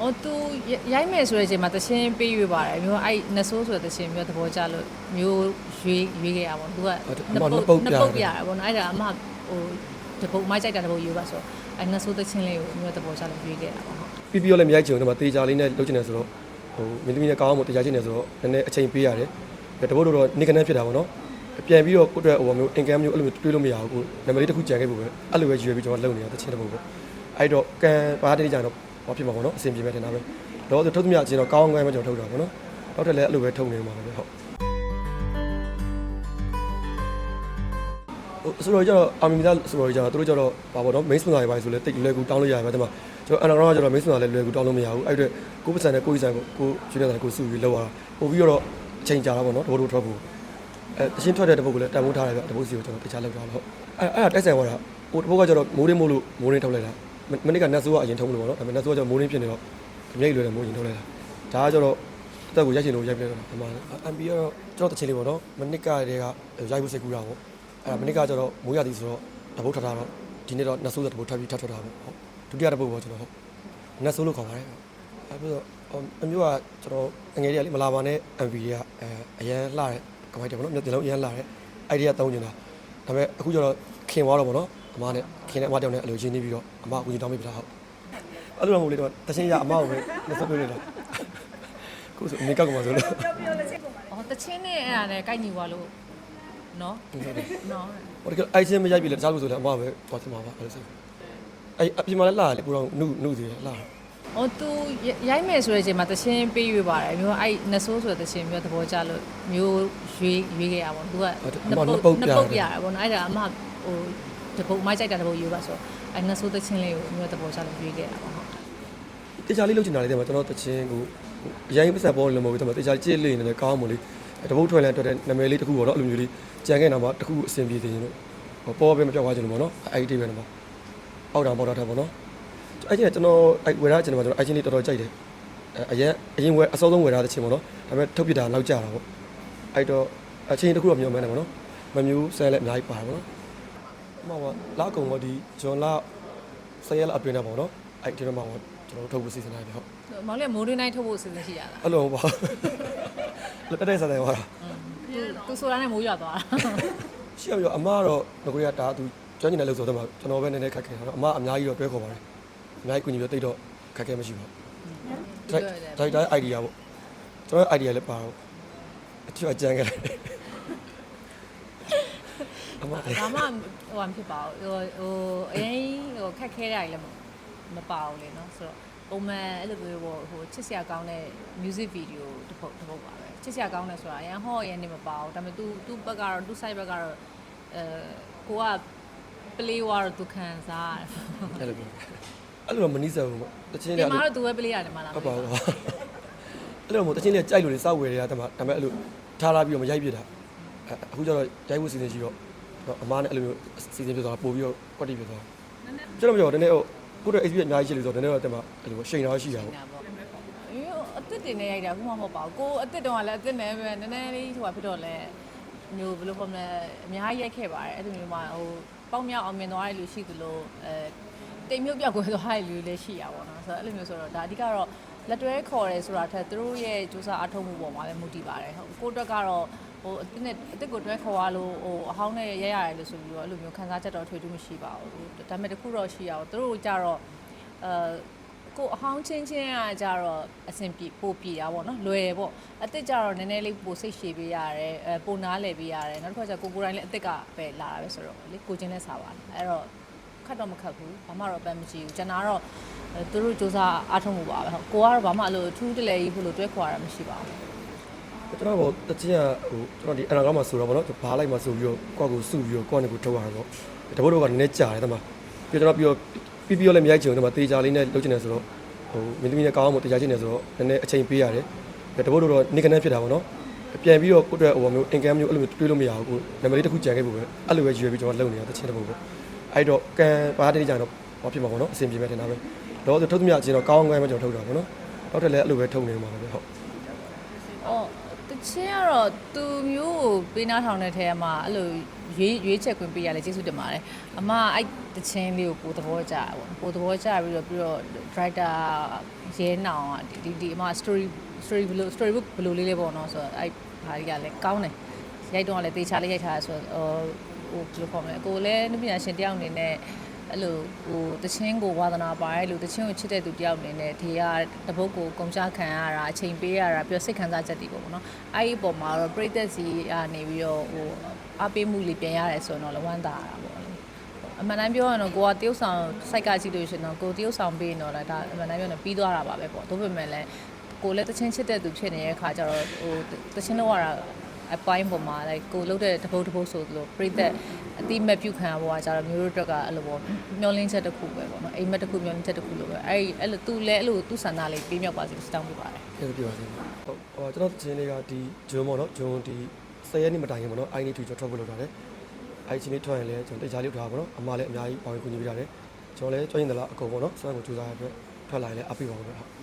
ဟိုသူရိုက်မယ်ဆိုတဲ့အချိန်မှာတချင်းပေးရွေးပါတယ်မျိုးအဲ့နဆိုးဆိုတဲ့တချင်းမျိုးသဘောကျလို့မျိုးရွေးရွေးခဲ့ရပါဘောသူကနှစ်ပုတ်ပြရတယ်ဘောနော်အဲ့ဒါအမဟိုတပုတ်မိုက်ကြိုက်တာတပုတ်ရွေးပါဆိုအဲ့နဆိုးတချင်းလေးကိုမျိုးသဘောကျလို့ရွေးခဲ့တာပါဟုတ်ပြီးပြီးတော့လည်းမရိုက်ချင်ဘူးဒီမှာတေချာလေးနဲ့လုပ်ချင်တယ်ဆိုတော့ဟိုမင်းသမီးနဲ့ကောင်းအောင်တေချာချင်တယ်ဆိုတော့နည်းနည်းအချိန်ပေးရတယ်တပုတ်တော့နေကနေဖြစ်တာပေါ့နော်ပြန်ပြီးတော့ကိုယ့်အတွက်ဟိုမျိုးအင်ကမ်မျိုးအဲ့လိုမျိုးတွေးလို့မရဘူးကိုနံပါတ်လေးတစ်ခုကြံခဲ့ဖို့ပဲအဲ့လိုပဲရွေးပြီးကျွန်တော်လုပ်နေတာတချင်းတပုတ်ပဲအဲ့တော့ကန်ဘာတည်းကြတော့ ဘာဖြစ်မှာပေါ့နော်အဆင်ပြေမယ်ထင်တာပဲတော့ထုတ်သမျှအချင်းတော့ကောင်းကောင်းပဲကျွန်တော်ထုတ်တာပေါ့နော်နောက်ထပ်လည်းအဲ့လိုပဲထုတ်နေမှာပဲဟုတ်ဟိုဆိုတော့ကျတော့အာမီမီသားဆိုတော့ကျတော့သူတို့ကျတော့ပါပေါ့နော် main sponsor တွေပါဆိုလဲတိတ်လွယ်ကူတောင်းလို့ရတယ်ဗျာဒီမှာကျွန်တော် underground ကကျတော့ main sponsor လည်းလွယ်ကူတောင်းလို့မရဘူးအဲ့အတွက်ကိုယ်ပတ်စံနဲ့ကိုယ်ကြီးဆိုင်ကိုကိုကျွေးနေတာကိုစုပြီးလောက်ရတာပို့ပြီးတော့အချိန်ကြာတာပေါ့နော်တဘောတို့ထွက်ဖို့အဲအရှင်းထွက်တဲ့တပုတ်ကိုလည်းတန်ဖိုးထားတယ်ဗျတပုတ်စီကိုကျွန်တော်တခြားလောက်ထားလို့ဟုတ်အဲအဲ့ဒါတိုက်ဆိုင်သွားတာဟိုတပုတ်ကကျတော့မိုးရင်းမို့လို့မိုးရင်းထုတ်လိုက်တာ မနေ့ကနတ်ဆိုးကအရင်ထုံးလို့ပေါ့နော်ဒါပေမဲ့နတ်ဆိုးကကျတော့မိုးရင်းဖြစ်နေတော့အမြိတ်လွယ်တယ်မိုးရင်ထုတ်လိုက်တာဒါကကျတော့အသက်ကိုရိုက်ချင်လို့ရိုက်ပြလိုက်တော့ဒီမှာ MP ကတော့ကျွန်တော်တချင်လေးပေါ့နော်မနစ်ကတည်းကရိုက်ဖို့စိတ်ကူးတာပေါ့အဲ့ဒါမနစ်ကကျတော့မိုးရသည်ဆိုတော့တပုတ်ထထားတော့ဒီနေ့တော့နတ်ဆိုးတဲ့တပုတ်ထပ်ပြီးထပ်ထွက်တာပေါ့ဟုတ်ဒုတိယတပုတ်ပေါ့ကျွန်တော်ဟုတ်နတ်ဆိုးလို့ခေါ်ပါတယ်အဲ့ပြီးတော့အမျိုးကကျွန်တော်အငယ်လေးကလေမလာပါနဲ့ MV တွေကအဲအရန်လှတဲ့ကမိုက်တယ်ပေါ့နော်မျက်လုံးအရန်လှတဲ့အဲ့ဒီကတောင်းနေတာဒါပေမဲ့အခုကျတော့ခင်သွားတော့ပေါ့နော်အ မနဲ့ခင်တဲ့အမတောင်းနဲ့အလိုချင်းနေပြီးတော့အမအကူကြီးတောင်းမိပြီလားဟုတ်အဲ့လိုတော့မဟုတ်လေတော့တချင်းရအမကိုပဲလက်ဆက်ပြနေတော့ကိုဆိုမေကပ်ကမှဆိုလို့ဟောတချင်းနဲ့အဲ့ဒါနဲ့ကိုက်ညီသွားလို့နော်နော်ဟိုတကယ်အိုက်ချင်းမရိုက်ပြီလေတခြားလို့ဆိုလည်းအမပဲသွားချင်မှာပါအဲ့လိုဆိုအဲ့အပြင်မှာလည်းလာတယ်လေကိုတော့နုနုသေးတယ်လာဟိုသူရိုက်မယ်ဆိုတဲ့အချိန်မှာတချင်းပေးရွေးပါတယ်မျိုးအဲ့နဆိုးဆိုတဲ့တချင်းမျိုးသဘောကျလို့မျိုးရွေးရွေးခဲ့ရပါဘောသူကနှစ်ပုတ်ပြရတယ်ဘောနော်အဲ့ဒါအမဟို တပုတ်မိုက်ကြိုက်တာတပုတ်ရွေးပါဆိုအဲ့နဆိုးတချင်းလေးကိုမျိုးသဘောကျလို့ရွေးခဲ့ရပါဟုတ်တေချာလေးလုပ်ချင်တာလေးတဲ့မှာကျွန်တော်တချင်းကိုအရင်ပတ်ဆက်ပေါ်လို့မဟုတ်ဘူးတမတေချာကြည့်လေးနေတယ်ကောင်းမို့လေတပုတ်ထွက်လဲထွက်တဲ့နာမည်လေးတစ်ခုပေါ့နော်အဲ့လိုမျိုးလေးကြံခဲ့တာမှာတစ်ခုအဆင်ပြေသေးရင်လို့ဟိုပေါ်ပဲမပြောက်သွားချင်လို့ပေါ့နော်အဲ့ဒီပဲနော်အောက်တောင်ပေါက်တာထက်ပေါ့နော်အဲ့ချင်းကျွန်တော်အဲ့ဝယ်ထားချင်တယ်မှာကျွန်တော်အဲ့ချင်းလေးတော်တော်ကြိုက်တယ်အရင်အရင်ဝယ်အစောဆုံးဝယ်ထားတဲ့ချင်းပေါ့နော်ဒါပေမဲ့ထုတ်ပြတာနောက်ကျတာပေါ့အဲ့တော့အချင်းတစ်ခုတော့မျောမှန်းတယ်ပေါ့နော်မမျိုးဆဲလည်းအများကြီးပါတယ်ပေါ့နော်အ မကလာကုံတော့ဒီဂျွန်လာဆယ်ရက်လောက်အတွင်းနဲ့ပေါ့နော်အဲ့ဒီတော့မှကျွန်တော်တို့ထုတ်ဖို့စီစဉ်နေတယ်ဟုတ်မောင်လေးမိုးရင်းနိုင်ထုတ်ဖို့အစီအစဉ်ရှိရလားအဲ့လိုပါလက်တက်တက်ဆန်တယ်ဟောတာသူသူဆိုတာနဲ့မိုးရွာသွားတာရှိရပြီးတော့အမကတော့ငကိုရတာသူကျွမ်းကျင်တဲ့လို့ဆိုတော့ကျွန်တော်ပဲနည်းနည်းခက်ခဲတာတော့အမအများကြီးတော့တွဲခေါ်ပါတယ်အများကြီးကုညီပြီးတိတ်တော့ခက်ခဲမရှိပါဘူးဒါဒါဒါ idea ပေါ့ကျွန်တော် idea လည်းပါတော့အချွတ်အကြမ်းခဲ့တယ် အမ ဘာမှဟိုမဖြစ်ပါဘူးဟိုဟိုအရင်ဟိုခက်ခဲတာကြီးလည်းမပါဘူးလေနော်ဆိုတော့ပုံမှန်အဲ့လိုမျိုးပေါ့ဟိုချစ်စရာကောင်းတဲ့ music video တစ်ပုတ်တစ်ပုတ်ပါပဲချစ်စရာကောင်းတယ်ဆိုတာအရင်ဟော့အရင်နေမပါဘူးဒါပေမဲ့ तू तू ဘက်ကတော့ तू side ဘက်ကတော့အဲကိုက play ဝါတော့ तू ခံစားရတယ် အဲ့လိုပြောအဲ့လိုမနီးစပ်ဘူးပေါ့တချင်း ဒီ လေး မှာတော့ तू ပဲ play ရတယ်မလား ဟုတ်ပါဘူးအဲ့လိုမို့တချင်းလေးကြိုက်လို့လေစောက်ဝယ်ရတာဒါပေမဲ့အဲ့လိုထားလာပြီးတော့မရိုက်ပြတာအခုကျတော့ရိုက်ဖို့စီစဉ်ရှိတော့ အမားနဲ့အဲ့လိုမျိုးစီစဉ်ပြသွားပို့ပြီးတော့ကွက်တိပြသွားကျွန်တော်ပြောတယ်နည်းဟိုကိုယ့်ရဲ့ experience အများကြီးရှိလို့ဆိုတော့နည်းနည်းတော့တက်မှာအဲ့လိုရှိန်တော့ရှိတာပေါ့ညာပေါ့အေးအစ်စ်တင်နေရိုက်တာခုမှမဟုတ်ပါဘူးကိုအစ်စ်တုံးကလည်းအစ်စ်နဲ့ပဲနည်းနည်းလေးဟိုဖြစ်တော့လဲမျိုးဘယ်လိုခေါ်မလဲအများကြီးရိုက်ခဲ့ပါတယ်အဲ့လိုမျိုးမှဟိုပေါက်မြောက်အောင်မြင်သွားတဲ့လူရှိသလိုအဲတိမ်မြုပ်ပြောက်ကွယ်သွားတဲ့လူလည်းရှိရပါတော့ဆိုတော့အဲ့လိုမျိုးဆိုတော့ဒါအဓိကတော့ လက်တွဲခေါ်တယ်ဆိုတာထက်သူတို့ရဲ့စူးစမ်းအားထုတ်မှုပေါ်မှာပဲမူတည်ပါတယ်ဟုတ်ကိုအတွက်ကတော့ဟိုအစ်စ်နဲ့အစ်စ်ကိုတွဲခေါ်ရလို့ဟိုအဟောင်းနဲ့ရရရတယ်လို့ဆိုပြီးတော့အဲ့လိုမျိုးခံစားချက်တော့ထွေထူးမရှိပါဘူးဒါပေမဲ့တခုတော့ရှိရအောင်သူတို့ကြတော့အဲကိုအဟောင်းချင်းချင်းကကြတော့အဆင်ပြေပိုပြေတာပေါ့နော်လွယ်ပေါ့အစ်စ်ကြတော့နည်းနည်းလေးပိုစိတ်ရှည်ပေးရတယ်အဲပိုနားလည်ပေးရတယ်နောက်တစ်ခါကျကိုကိုယ်တိုင်းလည်းအစ်စ်ကပဲလာတာပဲဆိုတော့လေကိုချင်းနဲ့စားပါတယ်အဲ့တော့ခ တ်တော့မခတ်ဘူးဘာမှတော့အပန်းမရှိဘူးကျွန်တော်ကတော့အဲသူတို့စူးစမ်းအားထုတ်မှုပါပဲဟုတ်ကိုကတော့ဘာမှအဲ့လိုထူးတလဲကြီးဖို့လို့တွဲခေါ်ရတာမရှိပါဘူးကျွန်တော်ပေါ့တချင်းကဟိုကျွန်တော်ဒီအနာကောင်းမှာဆိုတော့ဗောနော်ဘားလိုက်မှာဆိုပြီးတော့ကိုယ့်ကိုစုပြီးတော့ကိုယ့်နဲ့ကိုထုတ်ရတာပေါ့တပုတ်တော့ကနည်းနည်းကြာတယ်တမပြီးတော့ကျွန်တော်ပြီးတော့ပြီးပြီးတော့လည်းမရိုက်ချင်ဘူးတမတေချာလေးနဲ့လုပ်ချင်တယ်ဆိုတော့ဟိုမင်းသမီးနဲ့ကောင်းအောင်တေချာချင်တယ်ဆိုတော့နည်းနည်းအချိန်ပေးရတယ်တပုတ်တော့နေကနေဖြစ်တာဗောနော်ပြန်ပြီးတော့ကိုယ့်အတွက်ဟိုမျိုးအင်ကမ်မျိုးအဲ့လိုမျိုးတွေးလို့မရဘူးကိုနံပါတ်လေးတစ်ခုကြံခဲ့ဖို့ပဲအဲ့လိုပဲရွေးပြီးကျွန်တော်လုပ်နေတာတချင်းတပုတ်ပဲ အဲ့တော့ကန်ဘာတည်းကြတော့ဘာဖြစ်မှာဗောနော်အဆင်ပြေမယ်ထင်တာပဲတော့ထုတ်သမျှအချင်းတော့ကောင်းကောင်းပဲကျွန်တော်ထုတ်တာဗောနော်နောက်ထပ်လည်းအဲ့လိုပဲထုတ်နေမှာပဲဟုတ်အော်တချင်းကတော့သူမျိုးကိုပေးနာထောင်တဲ့ထဲမှာအဲ့လိုရွေးရွေးချက်ခွင့်ပေးရလဲကျေးဇူးတင်ပါတယ်အမအဲ့တချင်းလေးကိုကိုသဘောကျတာပေါ့ကိုသဘောကျပြီးတော့ပြီးတော့ driver ရဲနောင်อ่ะဒီဒီဒီအမ story story ဘယ်လို story book ဘယ်လိုလေးလေးပေါ့နော်ဆိုတော့အဲ့ဟာကြီးကလည်းကောင်းတယ် ရိုက်တော့ကလည်းတေချာလေးရိုက်ထားရဆိုတော့ဟိုဘယ်လိုခေါ်မလဲကိုလည်းနုပညာရှင်တယောက်အနေနဲ့အဲ့လိုဟိုတချင်းကိုဝါသနာပါရဲ့လို့တချင်းကိုချစ်တဲ့သူတယောက်အနေနဲ့ဒီကတပုတ်ကိုကုန်ချခံရတာအချိန်ပေးရတာပြီးတော့စိတ်ခံစားချက်တွေပေါ့နော်အဲ့ဒီအပေါ်မှာတော့ပြိသက်စီကနေပြီးတော့ဟိုအပေးမှုလေးပြန်ရတယ်ဆိုတော့လည်းဝမ်းသာရတာပေါ့အမှန်တမ်းပြောရရင်တော့ကိုကတရုတ်ဆောင်စိုက်ကကြည့်လို့ရှရင်တော့ကိုတရုတ်ဆောင်ပေးရင်တော့လည်းဒါအမှန်တမ်းပြောရင်ပြီးသွားတာပါပဲပေါ့ဒါပေမဲ့လည်းကိုလည်းတချင်းချစ်တဲ့သူဖြစ်နေတဲ့အခါကျတော့ဟိုတချင်းလောက်ရတာ အပိုင်းပေါ်မှာလည်းကိုလှုပ်တဲ့တပုတ်တပုတ်ဆိုသလိုပြိသက်အတိမဲ့ပြုတ်ခံရပေါ်ကကျတော့မျိုးတို့အတွက်ကအဲ့လိုပေါ့မျောလင်းချက်တစ်ခုပဲပေါ့နော်အိမ်မက်တစ်ခုမျောလင်းချက်တစ်ခုလိုပဲအဲ့ဒီအဲ့လိုသူလည်းအဲ့လိုသူ့ဆန္ဒလေးပြေးမြောက်ပါစေစတောင်းပေးပါတယ်ကျေးဇူးပြုပါစေဟုတ်ဟိုကျွန်တော်ချင်းလေးကဒီဂျွန်းပေါ့နော်ဂျွန်းဒီ10ရက်နေ့မတိုင်ခင်ပေါ့နော်အိုင်းနေထူကျွန်တော်ထွက်ဖို့လုပ်တာလေအဲ့ဒီချင်းလေးထွက်ရင်လည်းကျွန်တော်တရားလေးထားပါတော့အမလည်းအများကြီးပါဝင်ကူညီပေးရတယ်ကျွန်တော်လည်းကြွရင်တလားအကုန်ပေါ့နော်စွမ်းကိုကြိုးစားရတဲ့အတွက်ထွက်လာရင်လည်းအပ်ပေးပါဦးဗျဟုတ်